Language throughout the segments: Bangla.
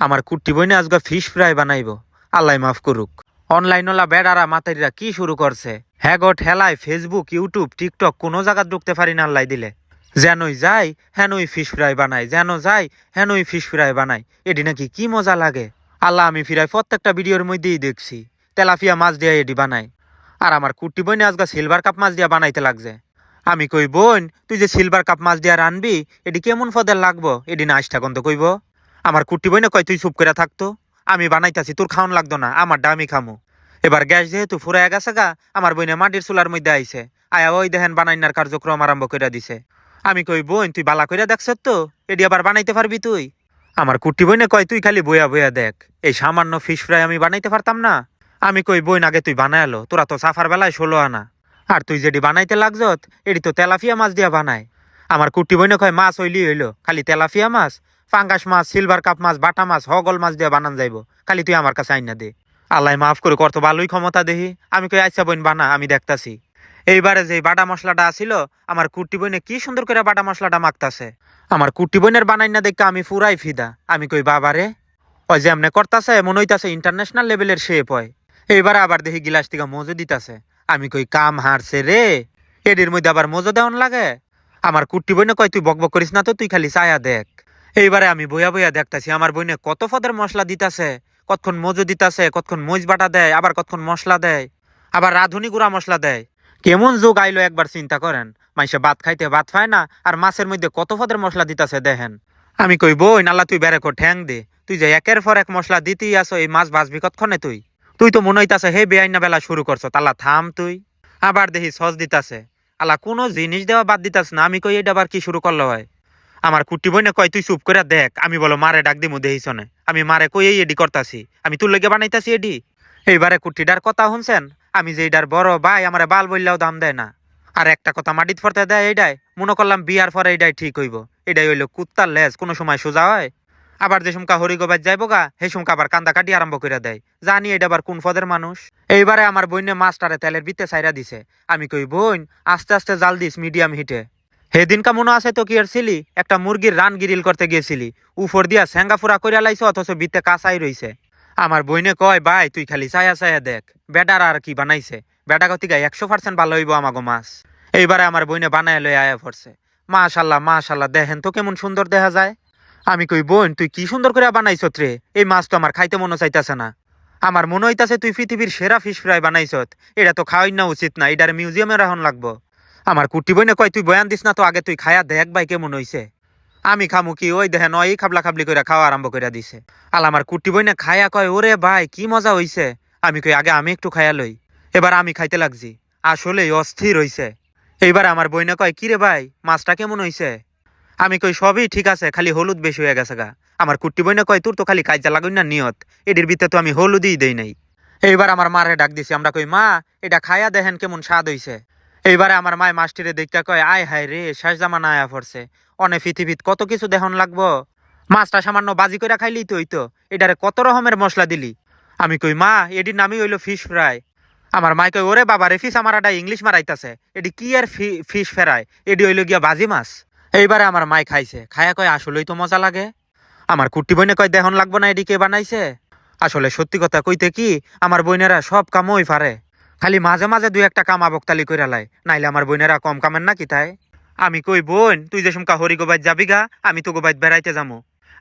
আমার কুট্টি বইনে আজকে ফিশ ফ্রাই বানাইব। আল্লাহ মাফ করুক। অনলাইনওয়ালা বেড়ারা মাতারিরা কি শুরু করছে? হ্যাঁ গো ঠেলায় ফেসবুক ইউটিউব টিকটক কোনো জায়গা ঢুকতে পারি না আল্লাহ দিলে। যেনই যাই, হেনই ফিশ ফ্রাই বানাই। যেন যাই, হেনই ফিশ ফ্রাই বানাই। এটি নাকি কি মজা লাগে? আল্লাহ আমি ফিরাই প্রত্যেকটা ভিডিওর মধ্যেই দেখছি। তেলাফিয়া মাছ দিয়ে এটি বানাই। আর আমার কুট্টি বইনে আজকে সিলভার কাপ মাছ দিয়া বানাইতে লাগছে। আমি কই, বোন, তুই যে সিলভার কাপ মাছ দিয়া রানবি, এটি কেমন ফদের লাগবো? এটি না কন্ত কইব? আমার কুট্টি বইনে কয়, তুই চুপ করে থাকতো আমি বানাইতাছি, তোর খাওন লাগতো না, আমার ডামি খামু। এবার গ্যাস যেহেতু ফুরাইয়া গেছে গা, আমার বইনে মাটির চুলার মধ্যে আইছে। আয়া ওই দেখেন বানাইনার কার্যক্রম আরম্ভ করে দিছে। আমি কই, বোন, তুই বালা কইরা দেখছ তো এটি আবার বানাইতে পারবি তুই? আমার কুট্টি বইনে কয়, তুই খালি বইয়া বইয়া দেখ, এই সামান্য ফিশ ফ্রাই আমি বানাইতে পারতাম না। আমি কই বইন আগে তুই বানায়ালো তোরা তো সাফার বেলায় ষোলো আনা। আর তুই যেটি বানাইতে লাগছত এটি তো তেলাফিয়া মাছ দিয়া বানায়। আমার কুট্টি বইনে কয়, মাছ হইলি হইল, খালি তেলাফিয়া মাছ ফাঙ্গাস মাছ সিলভার কাপ মাছ, বাটা মাছ, হগল মাছ দিয়া বানান যাইব। খালি তুই আমার কাছে আইনা দে। আল্লাহ মাফ করে কত ভালোই ক্ষমতা দেহি। আমি কই আইসা বইন বানা, আমি দেখতাছি। এইবারে যে বাটা মশলাটা আসিল আমার কুট্টি বইনে কি সুন্দর করে বাটা মশলাটা মাখতাছে। আমার কুট্টি বইনের বানাই না দেখে আমি ফুরাই ফিদা। আমি কই বাবারে ওই যে এমনি করতাছে মনে হইতাছে ইন্টারন্যাশনাল লেভেলের শেপ হয়। এইবারে আবার দেখি গিলাস থেকে মজো দিতাছে। আমি কই, কাম হারছে রে। এডির মধ্যে আবার মজো দেওয়ান লাগে। আমার কুট্টি বইনে কয়, তুই বকবক করিস না তো, তুই খালি ছায়া দেখ। এইবারে আমি বইয়া বইয়া দেখতাছি, আমার বইনে কত ফদের মশলা দিতাছে, কতক্ষণ মজু দিতাছে, কতক্ষণ মজ বাটা দেয়, আবার কতক্ষণ মশলা দেয়, আবার রাঁধুনি গুঁড়া মশলা দেয়। কেমন যোগ আইলো একবার চিন্তা করেন, মাইসে ভাত খাইতে ভাত খায় না, আর মাছের মধ্যে কত ফদের মশলা দিতাছে দেখেন। আমি কই, বই নাল্লা, তুই বেড়ে কো ঠ্যাং দে, তুই যে একের পর এক মশলা দিতেই আসো এই মাছ ভাজবি কতক্ষণে তুই? তুই তো মনে হইতাছে, হে বেআইনা বেলা শুরু করছ তালা থাম তুই। আবার দেখি সস দিতাছে আলা কোনো জিনিস দেওয়া বাদ দিতাস না, আমি কই, এটা আবার কি শুরু করল হয়? আমার কুটি বইনে কয়, তুই চুপ করে দেখ, আমি বলো মারে ডাক দিমু দেহিছনে আমি মারে কই এই এডি করতাছি? আমি তোর লেগে বানাইতাছি এডি? এইবারে কুটিটার কথা শুনছেন? আমি যে এটার বড় ভাই, আমার বাল বললেও দাম দেয় না। আর একটা কথা মাটিত ফরতে দেয় এইটাই মনে করলাম বিয়ার পরে এইটাই ঠিক হইব। এটাই হইল কুত্তার লেজ, কোনো সময় সোজা হয়। আবার যে সুমকা হরিগোবাজ যাইব গা সেই সুমকা আবার কান্দা কাটি আরম্ভ করে দেয়। জানি এটা আবার কোন ফদের মানুষ। এইবারে আমার বইনে মাস্টারে তেলের বিতে সাইরা দিছে। আমি কই, বোন, আস্তে আস্তে জাল দিস মিডিয়াম হিটে। সেদিনকা মনে আছে তো কি আর ছিলি? একটা মুরগির রান গিরিল করতে গিয়েছিলি। উফর দিয়া স্যাঙ্গাফুরা করিয়া লাইছে, অথচ বিতে কাঁচাই রইছে। আমার বইনে কয়, ভাই, তুই খালি চায়া ছায়া দেখ। বেটার আর কি বানাইছে? বেটা গতিকা একশো পার্সেন্ট ভালো হইব আমাগো মাছ। এইবারে আমার বইনে বানায় লই আয়া পড়ছে। মাশাল্লাহ মাশাল্লাহ, দেখেন তো কেমন সুন্দর দেখা যায়। আমি কই, বোন, তুই কি সুন্দর করে বানাইছ রে এই মাছ তো আমার খাইতে মনে চাইতেছে না। আমার মনে হইতাছে তুই পৃথিবীর সেরা ফিশ ফ্রাই বানাইছত এটা তো খাওয়াই না উচিত না, এটার মিউজিয়ামে রাখন লাগবো। আমার কুটি বইনে কয়, তুই বয়ান দিস না তো, আগে তুই খায়া দেখ ভাই কেমন হইছে। আমি খামু কি, ওই দেখেন, ওই খাবলা খাবলি করে খাওয়া আরম্ভ করে দিছে। আল আমার কুটি বইনে খায়া কয়, ওরে ভাই, কি মজা হইছে। আমি কই, আগে আমি একটু খায়া লই। এবার আমি খাইতে লাগছি। আসলে অস্থির হইছে। এইবার আমার বইনে কয় কিরে ভাই, মাছটা কেমন হইছে? আমি কই, সবই ঠিক আছে, খালি হলুদ বেশি হয়ে গেছে গা। আমার কুট্টি বইনে কয়, তোর তো খালি কাজা লাগুন না, নিয়ত। এটির ভিতরে তো আমি হলুদই দেই নাই। এইবার আমার মারে ডাক দিছি, আমরা কই, মা, এটা খায়া দেখেন কেমন স্বাদ হইছে। এইবারে আমার মায় মাস্টিরে দেখা কয়, আয় হায় রে, শেষ জামানা আয়া পড়ছে। অনে পৃথিবীত কত কিছু দেখন লাগবো। মাছটা সামান্য বাজি করে খাইলি তো হইতো। এটারে কত রকমের মশলা দিলি? আমি কই, মা, এটির নামই হইল ফিশ ফ্রাই। আমার মাই কই ওরে বাবা রে ফিস আমার একটা ইংলিশ মারাইতাছে। এটি কি আর ফিশ ফেরায় এটি হইল গিয়া বাজি মাছ। এইবারে আমার মাই খাইছে। খায়া কয়, আসলেই তো মজা লাগে। আমার কুট্টি বইনে কয়, দেহন লাগবো না, এটি কে বানাইছে? আসলে সত্যি কথা কইতে কি, আমার বইনেরা সব কামই পারে। খালি মাঝে মাঝে দুই একটা কাম আবকতালি কইরা লাই, নাইলে আমার বোনেরা কম কামেন না কি তাই? আমি কই বোন, তুই যে সুমকা হরি গোবাইত যাবি গা, আমি তো গোবাইত বেড়াইতে যাব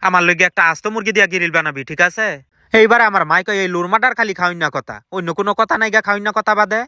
আমার লগে একটা আস্ত মুরগি দিয়া গিরিল বানাবি, ঠিক আছে? এইবার আমার মাই কয় এই লুরমাটার খালি খাওয়াই না কথা, অন্য কোনো কথা নাই গা খাওয়াই কথা বাদে।